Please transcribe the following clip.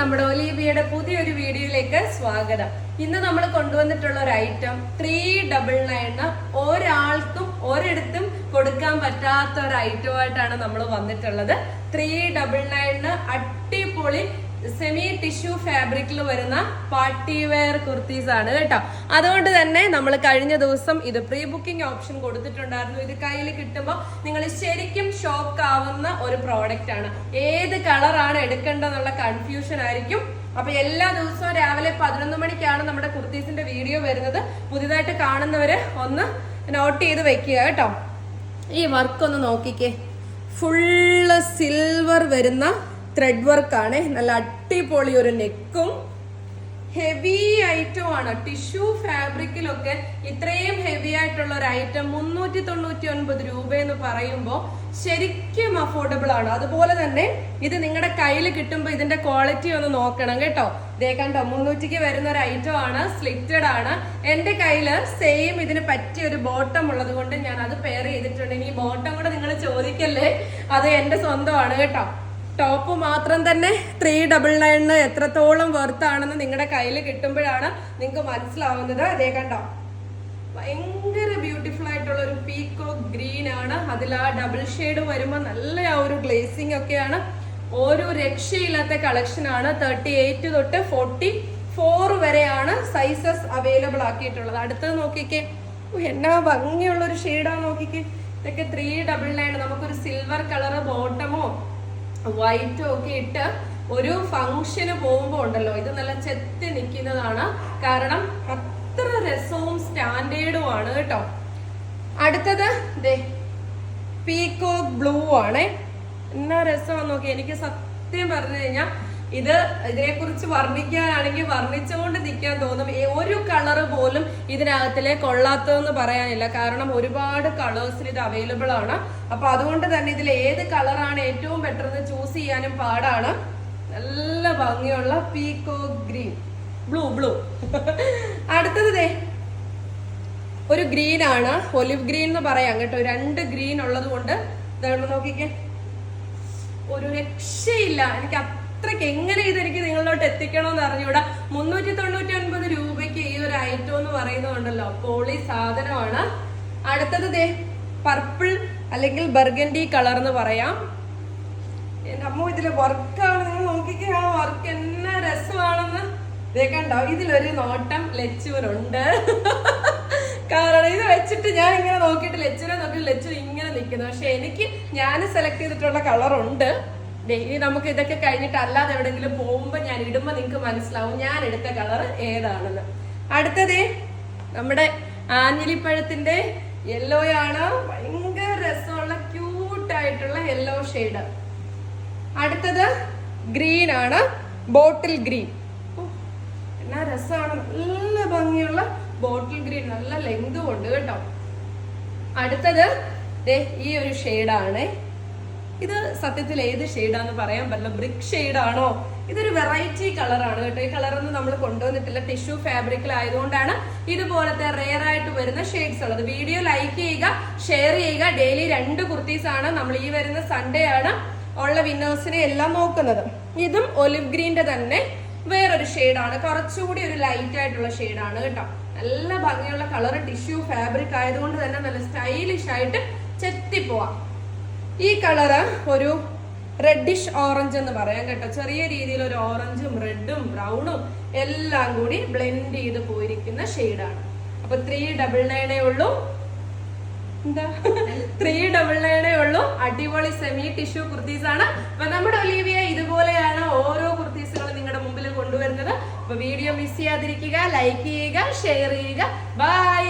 നമ്മുടെ ഒലീബിയുടെ പുതിയൊരു വീഡിയോയിലേക്ക് സ്വാഗതം. ഇന്ന് നമ്മൾ കൊണ്ടുവന്നിട്ടുള്ള ഒരു ഐറ്റം ത്രീ ഡബിൾ നയൻ ഒരാൾക്കും ഒരിടത്തും കൊടുക്കാൻ പറ്റാത്ത ഒരു ഐറ്റമായിട്ടാണ് നമ്മൾ വന്നിട്ടുള്ളത്. ത്രീ ഡബിൾ നയണിന് അടിപൊളി സെമി ടിഷ്യൂ ഫാബ്രിക്കിൽ വരുന്ന പാർട്ടി വെയർ കുർത്തീസ് ആണ് കേട്ടോ. അതുകൊണ്ട് തന്നെ നമ്മൾ കഴിഞ്ഞ ദിവസം ഇത് പ്രീ ബുക്കിംഗ് ഓപ്ഷൻ കൊടുത്തിട്ടുണ്ടായിരുന്നു. ഇത് കയ്യിൽ കിട്ടുമ്പോൾ നിങ്ങൾ ശരിക്കും ഷോക്ക് ആവുന്ന ഒരു പ്രോഡക്റ്റ് ആണ്. ഏത് കളറാണ് എടുക്കേണ്ടതെന്നുള്ള കൺഫ്യൂഷൻ ആയിരിക്കും. അപ്പൊ എല്ലാ ദിവസവും രാവിലെ പതിനൊന്ന് മണിക്കാണ് നമ്മുടെ കുർത്തീസിന്റെ വീഡിയോ വരുന്നത്. പുതിയതായിട്ട് കാണുന്നവര് ഒന്ന് നോട്ട് ചെയ്ത് വെക്കുക കേട്ടോ. ഈ വർക്ക് ഒന്ന് നോക്കിക്കേ. ഫുള്ള് സിൽവർ വരുന്ന ത്രെഡ് വർക്കാണ് നല്ല അടിപൊളി ഒരു നെക്കും ഹെവി ഐറ്റം ആണ്. ടിഷ്യൂ ഫാബ്രിക്കിലൊക്കെ ഇത്രയും ഹെവി ആയിട്ടുള്ള ഒരു ഐറ്റം മുന്നൂറ്റി തൊണ്ണൂറ്റി ഒൻപത് രൂപ എന്ന് പറയുമ്പോൾ ശരിക്കും അഫോർഡബിൾ ആണ്. അതുപോലെ തന്നെ ഇത് നിങ്ങളുടെ കയ്യിൽ കിട്ടുമ്പോൾ ഇതിന്റെ ക്വാളിറ്റി ഒന്ന് നോക്കണം കേട്ടോ. ദേ കണ്ടോ മുന്നൂറ്റിക്ക് വരുന്ന ഒരു ഐറ്റം ആണ് സ്ലിറ്റഡ് ആണ്. എന്റെ കയ്യിൽ സെയിം ഇതിന് പറ്റിയ ഒരു ബോട്ടം ഉള്ളത് കൊണ്ട് ഞാൻ അത് പെയർ ഇനി ബോട്ടം കൂടെ നിങ്ങൾ ചോദിക്കല്ലേ? അത് എന്റെ സ്വന്തമാണ് കേട്ടോ. ടോപ്പ് മാത്രം തന്നെ ത്രീ ഡബിൾ നയണിന് എത്രത്തോളം വെർത്ത് ആണെന്ന് നിങ്ങളുടെ കയ്യിൽ കിട്ടുമ്പോഴാണ് നിങ്ങൾക്ക് മനസ്സിലാവുന്നത്. അതേ കണ്ടോ? ഭയങ്കര ബ്യൂട്ടിഫുൾ ആയിട്ടുള്ള ഒരു പീക്കോ ഗ്രീൻ ആണ്. അതിൽ ആ ഡബിൾ ഷെയ്ഡ് വരുമ്പോൾ നല്ല ആ ഒരു ഗ്ലേസിംഗ് ഒക്കെയാണ്. ഓരോ രക്ഷയില്ലാത്ത കളക്ഷൻ ആണ്. തേർട്ടി എയ്റ്റ് തൊട്ട് ഫോർട്ടി ഫോർ വരെയാണ് സൈസസ് അവൈലബിൾ ആക്കിയിട്ടുള്ളത്. അടുത്തത് നോക്കിക്കേ. എന്നാ ഭംഗിയുള്ള ഒരു ഷെയ്ഡാണ് നോക്കിക്കേ. ഇതൊക്കെ ത്രീ ഡബിൾ നയൻ നമുക്കൊരു സിൽവർ കളർ ബോട്ടമോ വൈറ്റോ ഒക്കെ ഇട്ട് ഒരു ഫംഗ്ഷന് പോകുമ്പോൾ ഉണ്ടല്ലോ ഇത് നല്ല ചെത്തി നിൽക്കുന്നതാണ് കാരണം അത്ര രസവും സ്റ്റാൻഡേർഡും ആണ് കേട്ടോ. അടുത്തത് ദേ പീക്കോ ബ്ലൂ ആണേ. എന്നാ രസമാണെന്ന് നോക്കി എനിക്ക് സത്യം പറഞ്ഞു കഴിഞ്ഞാൽ ഇത് ഇതിനെക്കുറിച്ച് വർണിക്കാനാണെങ്കിൽ വർണിച്ചുകൊണ്ട് നിൽക്കാൻ തോന്നും. ഒരു കളർ പോലും ഇതിനകത്തിലെ കൊള്ളാത്തതെന്ന് പറയാനില്ല. കാരണം ഒരുപാട് കളേഴ്സിൽ ഇത് അവൈലബിൾ ആണ്. അപ്പൊ അതുകൊണ്ട് തന്നെ ഇതിൽ ഏത് കളറാണ് ഏറ്റവും ബെറ്റർ എന്ന് ചൂസ് ചെയ്യാനും പാടാണ്. നല്ല ഭംഗിയുള്ള പീക്കോ ഗ്രീൻ ബ്ലൂ ബ്ലൂ അടുത്തത് ദേ. ഒരു ഗ്രീൻ ആണ്. ഒലിവ് ഗ്രീൻ എന്ന് പറയാം കേട്ടോ. രണ്ട് ഗ്രീൻ ഉള്ളത് കൊണ്ട് നോക്കിക്കേ. ഒരു രക്ഷയില്ല. എനിക്ക് അത്രയ്ക്ക് എങ്ങനെ ഇതെനിക്ക് നിങ്ങളിലോട്ട് എത്തിക്കണമെന്ന് അറിഞ്ഞൂടാ മുന്നൂറ്റി തൊണ്ണൂറ്റി ഒൻപത് രൂപയ്ക്ക് ഈ ഒരു ഐറ്റം എന്ന് പറയുന്നുണ്ടല്ലോ പോളി സാധനമാണ്. അടുത്തത് ദേ പർപ്പിൾ അല്ലെങ്കിൽ ബർഗൻഡി കളർ എന്ന് പറയാം. എന്റെ അമ്മ വർക്ക് വർക്കാണ് നിങ്ങൾ നോക്കിക്കേ ആ വർക്ക് എന്നാ രസമാണെന്ന്. ദേ കണ്ടോ ഇതിലൊരു നോട്ടം ലച്ചൂരുണ്ട്. കാരണം ഇത് വെച്ചിട്ട് ഞാൻ ഇങ്ങനെ നോക്കിയിട്ട് ലച്ചുനെ നോക്കി ലച്ചു ഇങ്ങനെ നിൽക്കുന്നു പക്ഷെ എനിക്ക് ഞാൻ സെലക്ട് ചെയ്തിട്ടുള്ള കളറുണ്ട് ഇനി നമുക്ക് ഇതൊക്കെ കഴിഞ്ഞിട്ട് അല്ലാതെ എവിടെങ്കിലും പോകുമ്പോൾ ഞാൻ ഇടുമ്പോൾ നിങ്ങൾക്ക് മനസ്സിലാവും ഞാൻ എടുത്ത കളർ ഏതാണെന്ന്. അടുത്തത് നമ്മുടെ ആഞ്ഞിലിപ്പഴത്തിന്റെ യെല്ലോ ആണ്. ഭയങ്കര രസമുള്ള ക്യൂട്ടായിട്ടുള്ള യെല്ലോ ഷെയ്ഡ് അടുത്തത് ഗ്രീൻ ആണ്. ബോട്ടിൽ ഗ്രീൻ എന്നാ രസമാണ്. നല്ല ഭംഗിയുള്ള ബോട്ടിൽ ഗ്രീൻ നല്ല ലെങ്തും ഉണ്ട് കേട്ടോ. അടുത്തത് ഈ ഒരു ഷെയ്ഡാണ് ഇത് സത്യത്തിൽ ഏത് ഷെയ്ഡാന്ന് പറയാൻ പറ്റില്ല. ബ്രിക്ക് ഷെയ്ഡാണോ? ഇതൊരു വെറൈറ്റി കളറാണ് കേട്ടോ. ഈ കളറൊന്നും നമ്മൾ കൊണ്ടുവന്നിട്ടില്ല. ടിഷ്യൂ ഫാബ്രിക്കിലായതുകൊണ്ടാണ് ഇതുപോലത്തെ റെയർ ആയിട്ട് വരുന്ന ഷെയ്ഡ്സ് ഉള്ളത്. വീഡിയോ ലൈക്ക് ചെയ്യുക ഷെയർ ചെയ്യുക. ഡെയിലി രണ്ട് കുർത്തീസ് ആണ് നമ്മൾ ഈ വരുന്ന സൺഡേ ആണ് ഉള്ള വിന്നേഴ്സിനെ എല്ലാം നോക്കുന്നത്. ഇതും ഒലിവ് ഗ്രീന്റെ തന്നെ വേറൊരു ഷെയ്ഡാണ്. കുറച്ചുകൂടി ഒരു ലൈറ്റ് ആയിട്ടുള്ള ഷെയ്ഡാണ് കേട്ടോ. നല്ല ഭംഗിയുള്ള കളർ ടിഷ്യൂ ഫാബ്രിക് ആയതുകൊണ്ട് തന്നെ നല്ല സ്റ്റൈലിഷ് ആയിട്ട് ചെത്തിപ്പോവാം. ഈ കളറ് ഒരു റെഡിഷ് ഓറഞ്ച് എന്ന് പറയാം കേട്ടോ. ചെറിയ രീതിയിൽ ഒരു ഓറഞ്ചും റെഡും ബ്രൗണും എല്ലാം കൂടി ബ്ലെൻഡ് ചെയ്ത് പോയിരിക്കുന്ന ഷെയ്ഡാണ് അപ്പൊ ത്രീ ഡബിൾ നയനേ ഉള്ളൂ. എന്താ? ത്രീ ഡബിൾ നയനേ ഉള്ളൂ. അടിപൊളി സെമി ടിഷ്യൂ കുർത്തീസ് ആണ്. അപ്പൊ നമ്മുടെ ഒലീവിയ ഇതുപോലെയാണ് ഓരോ കുർത്തീസുകളും നിങ്ങളുടെ മുമ്പിൽ കൊണ്ടുവരുന്നത്. അപ്പൊ വീഡിയോ മിസ് ചെയ്യാതിരിക്കുക ലൈക്ക് ചെയ്യുക ഷെയർ ചെയ്യുക. ബൈ